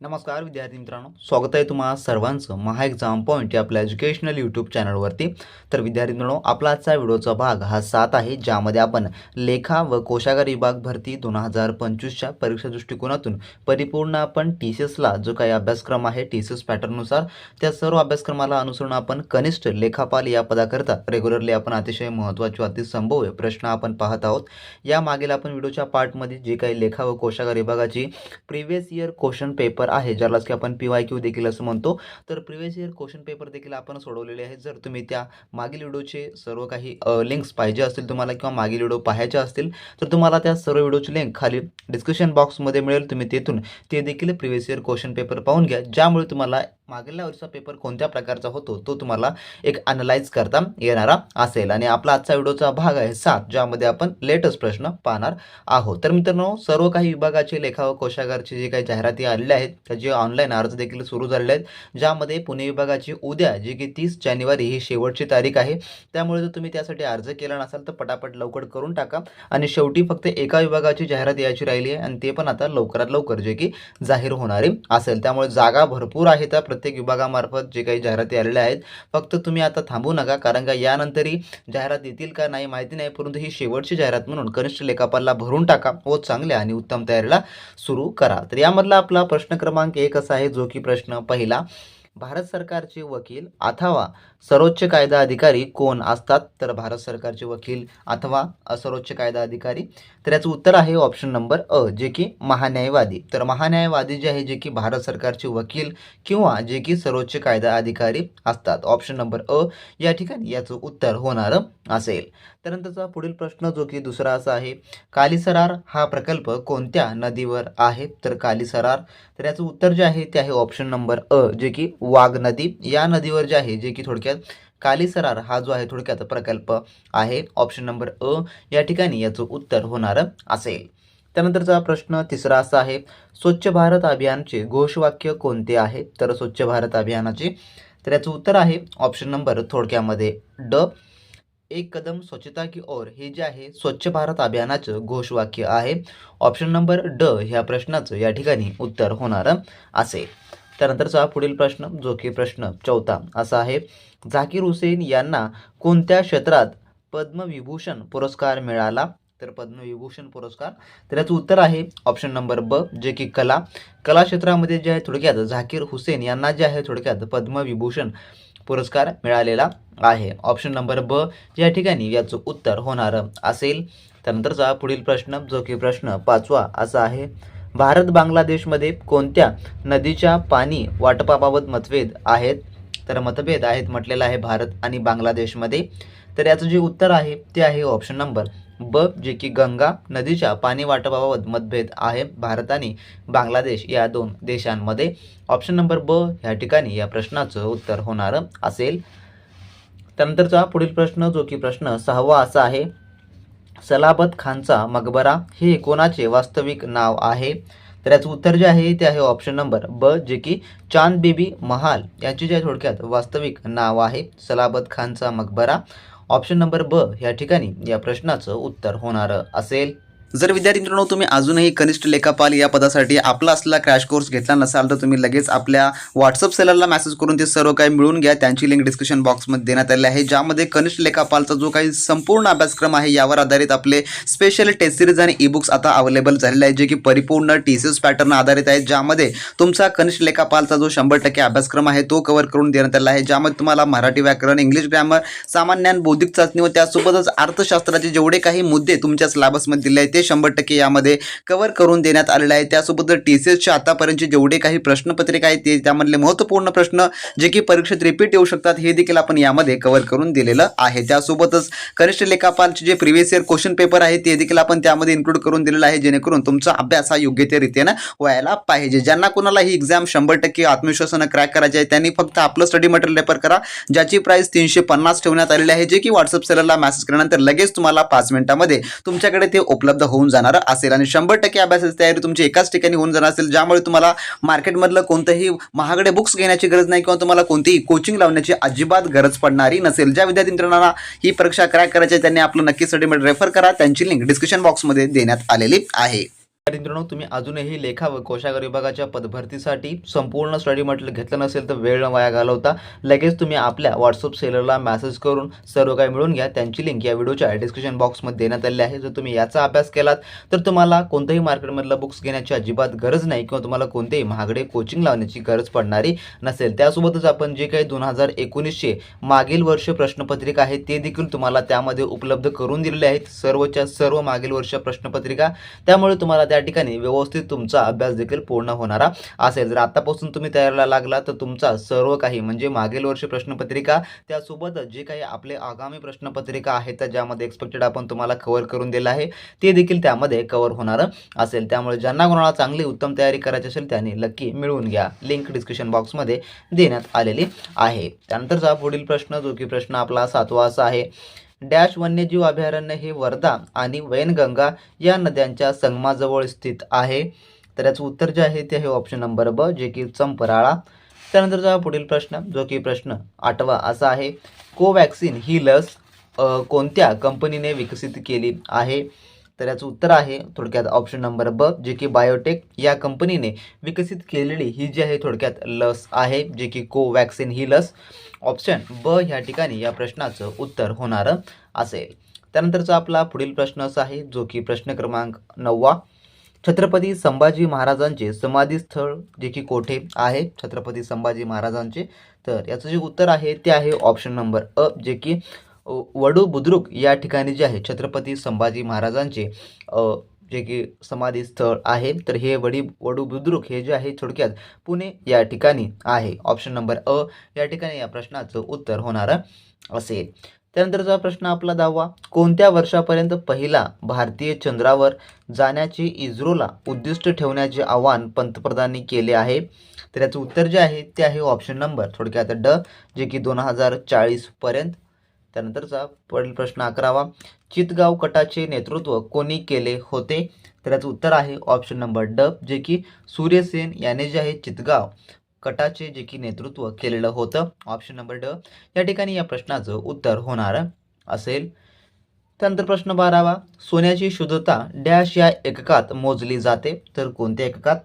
नमस्कार विद्यार्थी मित्रांनो. स्वागत आहे तुम्हा सर्वांचं महा एक्झाम पॉईंट या आपल्या एज्युकेशनल यूट्यूब चॅनलवरती तर विद्यार्थी मित्रांनो आपला आजचा व्हिडिओचा भाग हा सात आहे ज्यामध्ये आपण लेखा व कोशागार विभाग भरती दोन हजार पंचवीसच्या परीक्षा दृष्टिकोनातून परिपूर्ण आपण टी सी एसला जो काही अभ्यासक्रम आहे टी सी एस पॅटर्ननुसार त्या सर्व अभ्यासक्रमाला अनुसरून आपण कनिष्ठ लेखापाल या पदाकरता रेग्युलरली आपण अतिशय महत्त्वाचे अतिसंभव्य प्रश्न आपण पाहत आहोत. या मागील आपण व्हिडिओच्या पार्टमध्ये जे काही लेखा व कोशागार विभागाची प्रिव्हियस इयर क्वेश्चन पेपर आहे ज्यालाच की आपण पी वाय क्यू देखील असं म्हणतो. तर प्रिव्हियस इयर क्वेश्चन पेपर देखील आपण सोडवलेले आहेत. जर तुम्ही त्या मागील व्हिडिओचे सर्व काही लिंक्स पाहिजे असतील तुम्हाला किंवा मागील व्हिडिओ पाहायचे असतील तर तुम्हाला त्या सर्व व्हिडिओची लिंक खाली डिस्क्रिप्शन बॉक्समध्ये मिळेल. तुम्ही तेथून ते देखील प्रिव्हियस इयर क्वेश्चन पेपर पाहून घ्या. ज्यामुळे तुम्हाला मागल्या वर्षाचा पेपर कोणत्या प्रकारचा होतो तो तुम्हाला एक अनलाइज करता येणारा असेल. आणि आपला आजचा व्हिडिओचा भाग आहे सात ज्यामध्ये आपण लेटेस्ट प्रश्न पाहणार आहोत. तर मित्रांनो सर्व काही विभागाचे लेखा व कोशागारचे जे काही जाहिराती आलेल्या आहेत त्याचे ऑनलाईन अर्ज देखील सुरू झालेले आहेत ज्यामध्ये पुणे विभागाची उद्या जे की तीस जानेवारी ही शेवटची तारीख आहे त्यामुळे जर तुम्ही त्यासाठी अर्ज केला नसाल तर पटापट लवकर करून टाका. आणि शेवटी फक्त एका विभागाची जाहिरात यायची राहिली आहे आणि ते पण आता लवकरात लवकर जे की जाहीर होणारे असेल त्यामुळे जागा भरपूर आहे त्या प्रत्येक विभागामार्फत जे काही जाहिराती आलेल्या आहेत. फक्त तुम्ही आता थांबू नका कारण का यानंतरही जाहिरात येतील का नाही माहिती नाही परंतु ही शेवटची जाहिरात म्हणून कनिष्ठ लेखापालला भरून टाका. व चांगल्या आणि उत्तम तयारीला सुरू करा. तर यामधला आपला प्रश्न क्रमांक एक असा आहे जो की प्रश्न पहिला. भारत सरकारचे वकील अथवा सर्वोच्च कायदा अधिकारी कोण असतात? तर भारत सरकारचे वकील अथवा सर्वोच्च कायदा अधिकारी. तर याचं उत्तर आहे ऑप्शन नंबर अ जे की महान्यायवादी. तर महान्यायवादी जे आहे जे की भारत सरकारचे वकील किंवा जे की सर्वोच्च कायदा अधिकारी असतात. ऑप्शन नंबर अ या ठिकाणी याचं उत्तर होणारं असेल. त्यानंतरचा पुढील प्रश्न जो की दुसरा असा आहे कालीसरार हा प्रकल्प कोणत्या नदीवर आहे? तर कालीसरार. तर याचं उत्तर जे आहे ते आहे ऑप्शन नंबर अ जे की वाघ नदी. या नदीवर जे आहे जे की थोडक्यात कालीसरार हा जो आहे थोडक्यात प्रकल्प आहे ऑप्शन नंबर अ या ठिकाणी याचं उत्तर होणारं असेल. त्यानंतरचा प्रश्न तिसरा असा आहे स्वच्छ भारत अभियानचे घोषवाक्य कोणते आहे? तर स्वच्छ भारत अभियानाचे तर याचं उत्तर आहे ऑप्शन नंबर थोडक्यामध्ये ड. एक कदम स्वच्छता की ओर. हे जे आहे स्वच्छ भारत अभियानाचं घोषवाक्य आहे. ऑप्शन नंबर ड ह्या प्रश्नाचं या ठिकाणी उत्तर होणारं असेल. त्यानंतरचा पुढील प्रश्न जो की प्रश्न चौथा असा आहे झाकीर हुसेन यांना कोणत्या क्षेत्रात पद्मविभूषण पुरस्कार मिळाला? तर पद्मविभूषण पुरस्कार तर याचं उत्तर आहे ऑप्शन नंबर ब जे की कला. कला क्षेत्रामध्ये जे आहे थोडक्यात झाकीर हुसेन यांना जे आहे थोडक्यात पद्मविभूषण पुरस्कार मिळालेला आहे. ऑप्शन नंबर ब या ठिकाणी याचं उत्तर होणारं असेल. त्यानंतरचा पुढील प्रश्न जो की प्रश्न पाचवा असा आहे भारत बांगलादेशमध्ये कोणत्या नदीच्या पाणी वाटपाबाबत मतभेद आहेत? तर मतभेद आहेत म्हटलेलं आहे भारत आणि बांगलादेशमध्ये. तर याचं जे उत्तर आहे ते आहे ऑप्शन नंबर ब जे की गंगा नदीच्या पाणी वाटपाबाबत मतभेद आहे भारत आणि बांगलादेश या दोन देशांमध्ये. ऑप्शन नंबर ब ह्या ठिकाणी या प्रश्नाचं उत्तर होणारं असेल. त्यानंतरचा पुढील प्रश्न जो की प्रश्न सहावा असा आहे सलाबत खानचा मकबरा हे कोणाचे वास्तविक नाव आहे? तर याचं उत्तर जे आहे ते आहे ऑप्शन नंबर ब जे की चांद बेबी महाल. याचे जे थोडक्यात वास्तविक नाव आहे सलाबत खानचा मकबरा ऑप्शन नंबर ब या ठिकाणी या प्रश्नाचं उत्तर होणारं असेल. जर विद्यार्थी मित्रांनो तुम्ही अजूनही कनिष्ठ लेखापाल या पदासाठी आपला असलेला क्रॅश कोर्स घेतला नसाल तर तुम्ही लगेच आपल्या व्हॉट्सअप सेलरला मेसेज करून ते सर्व काही मिळून घ्या. त्यांची लिंक डिस्क्रिप्शन बॉक्समध्ये देण्यात आली आहे. ज्यामध्ये कनिष्ठ लेखापालचा जो काही संपूर्ण अभ्यासक्रम आहे यावर आधारित आपले स्पेशल टेस्ट सिरीज आणि ई बुक्स आता अवेलेबल झालेले आहे जे की परिपूर्ण टी सी एस पॅटर्न आधारित आहेत. ज्यामध्ये तुमचा कनिष्ठ लेखापालचा जो शंभर टक्के अभ्यासक्रम आहे तो कव्हर करून देण्यात आला आहे. ज्यामध्ये तुम्हाला मराठी व्याकरण इंग्लिश ग्रॅमर सामान्य बौद्धिक चाचणी व त्यासोबतच अर्थशास्त्राचे जेवढे काही मुद्दे तुमच्या सिलेबसमध्ये दिले आहेत ते शंभर टक्के यामध्ये कव्हर करून देण्यात आलेलं आहे. त्यासोबत टी सी एसचे आतापर्यंतचे जेवढे काही प्रश्नपत्रिका आहेत ते त्यामधले महत्त्वपूर्ण प्रश्न जे की परीक्षेत रिपीट येऊ शकतात हे देखील आपण यामध्ये कव्हर करून दिलेलं आहे. त्यासोबतच कनिष्ठ लेखापालचे जे प्रिव्हियस इयर क्वेश्चन पेपर आहे ते देखील आपण त्यामध्ये इन्क्लूड करून दिलेलं आहे. जेणेकरून तुमचा अभ्यास हा योग्य त्या रीतीनं व्हायला पाहिजे. ज्यांना कोणाला ही एक्झाम शंभर टक्के आत्मविश्वासानं क्रॅक करायची आहे त्यांनी फक्त आपलं स्टडी मटेरियल रेफर करा ज्याची प्राइस तीनशे पन्नास ठेवण्यात आलेली आहे जे की व्हॉट्सअप सेलरला मेसेज केल्यानंतर लगेच तुम्हाला पाच मिनिटामध्ये तुमच्याकडे ते उपलब्ध होऊन जाणार असेल. आणि शंभर टक्के अभ्यासाची तयारी तुमची एकाच ठिकाणी होऊन जाणार असेल ज्यामुळे तुम्हाला मार्केटमधलं कोणतंही महागडे बुक्स घेण्याची गरज नाही किंवा तुम्हाला कोणतीही कोचिंग लावण्याची अजिबात गरज पडणारी नसेल. ज्या विद्यार्थी मित्रांना ही परीक्षा क्रॅक करायची आहे त्यांनी आपलं नक्की सर्टिफिकेट रेफर करा. त्यांची लिंक डिस्क्रिप्शन बॉक्समध्ये देण्यात आलेली आहे. मित्रांनो तुम्ही अजूनही लेखा व कोशागर विभागाच्या पदभरतीसाठी संपूर्ण स्टडी मटेरियल घेतलं नसेल तर वेळ न वाया घालवता लगेच तुम्ही आपल्या व्हॉट्सअप सेलरला मेसेज करून सर्व काही मिळून घ्या. त्यांची लिंक या व्हिडिओच्या डिस्क्रिप्शन बॉक्समध्ये देण्यात आली आहे. जर तुम्ही याचा अभ्यास केलात तर तुम्हाला कोणत्याही मार्केटमधलं बुक्स घेण्याची अजिबात गरज नाही किंवा तुम्हाला कोणतेही महागडे कोचिंग लावण्याची गरज पडणारी नसेल. त्यासोबतच आपण जे काही दोन हजार एकोणीसशे मागील वर्ष प्रश्नपत्रिका आहे ते देखील तुम्हाला त्यामध्ये उपलब्ध करून दिलेले आहेत. सर्वच्या सर्व मागील वर्ष प्रश्नपत्रिका. त्यामुळे तुम्हाला त्या त्या ठिकाणी व्यवस्थित तुमचा अभ्यास देखील पूर्ण होणारा असेल जर आतापासून तुम्ही तयारीला लागला तर तुमचा सर्व काही म्हणजे मागील वर्षी प्रश्नपत्रिका त्यासोबतच जे काही आपले आगामी प्रश्नपत्रिका आहेत त्या ज्यामध्ये एक्सपेक्टेड आपण तुम्हाला कव्हर करून दिलं आहे ते देखील त्यामध्ये कव्हर होणारं असेल. त्यामुळे ज्यांना कोणाला चांगली उत्तम तयारी करायची असेल त्यांनी नक्की मिळवून घ्या. लिंक डिस्क्रिप्शन बॉक्समध्ये देण्यात आलेली आहे. त्यानंतरचा पुढील प्रश्न जो की प्रश्न आपला सातवा असा आहे डॅश वन्यजीव अभयारण्य हे वर्धा आणि वैनगंगा या नद्यांच्या संगमाजवळ स्थित आहे. तर याचं उत्तर जे आहे ते आहे ऑप्शन नंबर ब जे की चंपराळा. त्यानंतरचा पुढील प्रश्न जो की प्रश्न आठवा असा आहे. कोवॅक्सिन ही लस कोणत्या कंपनीने विकसित केली आहे? तर याचं उत्तर आहे थोडक्यात ऑप्शन नंबर ब जे की बायोटेक या कंपनीने विकसित केलेली ही जी आहे थोडक्यात लस आहे जे की कोवॅक्सिन ही लस. ऑप्शन ब ह्या ठिकाणी या प्रश्नाचं उत्तर होणारं असेल. त्यानंतरचा आपला पुढील प्रश्न असा आहे जो की प्रश्न क्रमांक नववा. छत्रपती संभाजी महाराजांचे समाधी स्थळ जे की कोठे आहे? छत्रपती संभाजी महाराजांचे. तर याचं जे उत्तर आहे ते आहे ऑप्शन नंबर अ जे की वडू बुद्रुक या ठिकाणी जे आहे छत्रपती संभाजी महाराजांचे जे की समाधी स्थळ आहे तर हे वडी वडू बुद्रुक हे जे आहे थोडक्यात पुणे या ठिकाणी आहे. ऑप्शन नंबर अ या ठिकाणी या प्रश्नाचं उत्तर होणारं असेल. त्यानंतरचा प्रश्न आपला दहावा कोणत्या वर्षापर्यंत पहिला भारतीय चंद्रावर जाण्याचे इस्रोला उद्दिष्ट ठेवण्याचे आवाहन पंतप्रधानांनी केले आहे? तर याचं उत्तर जे आहे ते आहे ऑप्शन नंबर थोडक्यात ड जे की दोन हजार चाळीसपर्यंत त्यानंतरचा पुढील प्रश्न अकरावा चितगाव कटाचे नेतृत्व कोणी केले होते? तर याचं उत्तर आहे ऑप्शन नंबर ड जे की सूर्यसेन याने जे आहे चितगाव कटाचे जे की नेतृत्व केलेलं होतं. ऑप्शन नंबर ड या ठिकाणी या प्रश्नाचं उत्तर होणार असेल. त्यानंतर प्रश्न बारावा सोन्याची शुद्धता डॅश या एककात मोजली जाते. तर कोणत्या एककात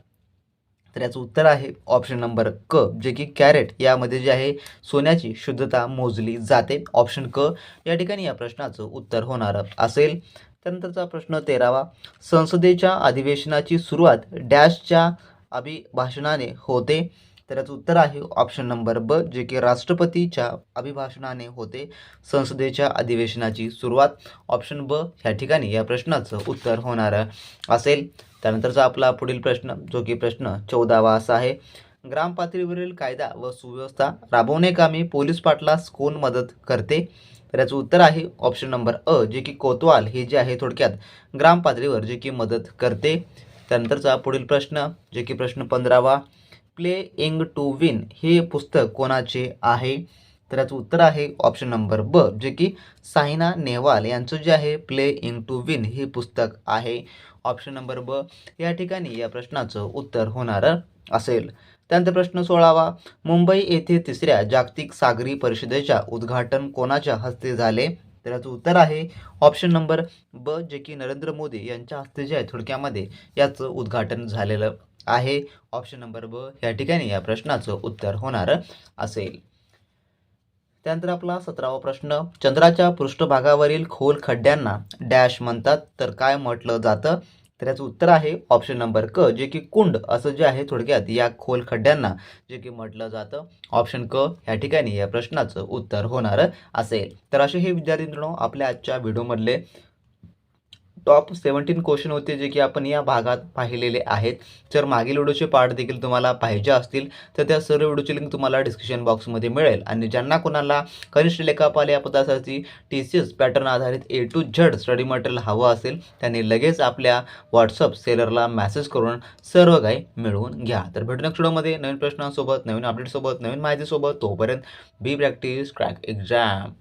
तर याचं उत्तर आहे ऑप्शन नंबर क जे की कॅरेट यामध्ये जे आहे सोन्याची शुद्धता मोजली जाते. ऑप्शन क या ठिकाणी या प्रश्नाचं उत्तर होणार असेल. त्यानंतरचा प्रश्न तेरावा संसदेच्या अधिवेशनाची सुरुवात डॅशच्या अभिभाषणाने होते. तर याचं उत्तर आहे ऑप्शन नंबर ब जे की राष्ट्रपतीच्या अभिभाषणाने होते. संसदेच्या अधिवेशनाची सुरुवात. ऑप्शन ब ह्या ठिकाणी या प्रश्नाचं उत्तर होणार असेल. त्यानंतरचा आपला पुढील प्रश्न जो की प्रश्न चौदावा असा आहे. ग्रामपातळीवरील कायदा व सुव्यवस्था राबवण्याकामी पोलीस पाटलास कोण मदत करते? तर याचं उत्तर आहे ऑप्शन नंबर अ जे की कोतवाल. हे जे आहे थोडक्यात ग्रामपातळीवर जे की मदत करते. त्यानंतरचा पुढील प्रश्न जे की प्रश्न पंधरावा. प्ले इंग टू विन हे पुस्तक कोणाचे आहे? तर याचं उत्तर आहे ऑप्शन नंबर ब जे की सायना नेहवाल यांचं जे आहे प्ले इंग टू विन हे पुस्तक आहे. ऑप्शन नंबर ब या ठिकाणी या प्रश्नाचं उत्तर होणार असेल. त्यानंतर प्रश्न सोळावा मुंबई येथे तिसऱ्या जागतिक सागरी परिषदेच्या उद्घाटन कोणाच्या हस्ते झाले? तर याचं उत्तर आहे ऑप्शन नंबर ब जे की नरेंद्र मोदी यांच्या हस्ते जे आहे थोडक्यामध्ये याचं उद्घाटन झालेलं आहे. ऑप्शन नंबर ब या ठिकाणी या प्रश्नाचं उत्तर होणार असेल. त्यानंतर आपला सतरावा प्रश्न चंद्राच्या पृष्ठभागावरील खोल खड्ड्यांना डॅश म्हणतात. तर काय म्हटलं जातं? तर याचं उत्तर आहे ऑप्शन नंबर क जे की कुंड असं जे आहे थोडक्यात या खोल खड्ड्यांना जे की म्हटलं जातं. ऑप्शन क या ठिकाणी या प्रश्नाचं उत्तर होणार असेल. तर असे हे विद्यार्थी मित्रांनो आपल्या आजच्या व्हिडिओमधले टॉप सेवन्टीन क्वेश्चन होते जे की आपण या भागात पाहिलेले आहेत. जर मागील व्हिडिओचे पार्ट देखील तुम्हाला पाहिजे असतील तर त्या सर्व व्हिडिओची लिंक तुम्हाला डिस्क्रिप्शन बॉक्समध्ये मिळेल. आणि ज्यांना कोणाला कनिष्ठ लेखापाल या पदासाठी टी सी एस पॅटर्न आधारित A to Z study material हवं असेल त्यांनी लगेच आपल्या व्हॉट्सअप सेलरला मेसेज करून सर्व काही मिळवून घ्या. तर भेटू नेक्स्ट व्हिडिओमध्ये नवीन प्रश्नांसोबत नवीन अपडेटसोबत नवीन माहितीसोबत. तोपर्यंत बी प्रॅक्टिस क्रॅक एक्झाम